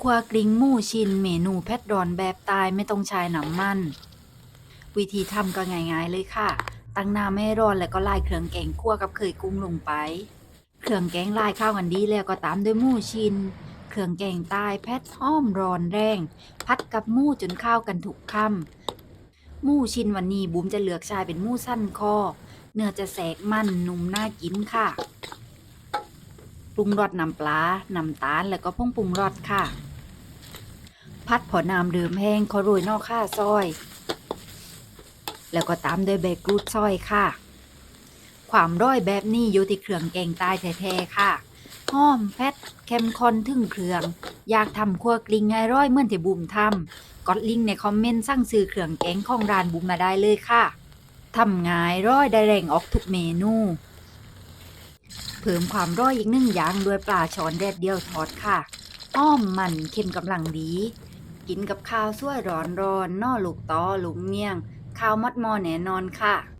คั่วกลิ้งมูชินเมนูแพทดอนแบบตายไม่ต้องใช้น้ำมัน วิธีทำก็ง่ายๆเลยค่ะ ตั้งน้ำให้ร้อนแล้วก็ราดเครื่องแกงคั่วกับเคยกุ้งลงไป เครื่องแกงราดเข้าวกันดีแล้วก็ตามด้วยมูชิน เครื่องแกงใต้แพทห้อมร้อนแรงพัดกับมูจนข้าวกันถูกค่ำมูชินวันนี้บุ๋มจะเลือกใช้เป็นมูสั้นคอ เนื้อจะแสกมันนุ่มน่ากินค่ะปรุงรสน้ำปลา น้ำตาล แล้วก็ผงปรุงรสค่ะ พัดพอน้ำเริ่มแห้งขอโรยนอกข้าซอย แล้วก็ตามด้วยใบกรูดซอยค่ะ ความร้อยแบบนี้อยู่ที่เครื่องแกงใต้แท้ๆค่ะห้อมแพทเข้มข้นถึงเครื่อง อยากทำคั่วกลิ้งให้ร้อยเหมื่อนที่บุมทำกดลิงก์ในคอมเมนต์สั่งซื้อเครื่องแกงของร้านบุมมาได้เลยค่ะทำง่ายร้อยได้แรงออกทุกเมนูเพิ่มความร้อยอีกหนึ่งอย่างด้วยปลาช้อนแดดเดียวทอดค่ะอ้อมมันเค็มกำลังดี กินกับข้าวสวยร้อนๆนอลูกตอลูกเมี่ยง ข้าวมัดมอแน่นอนค่ะ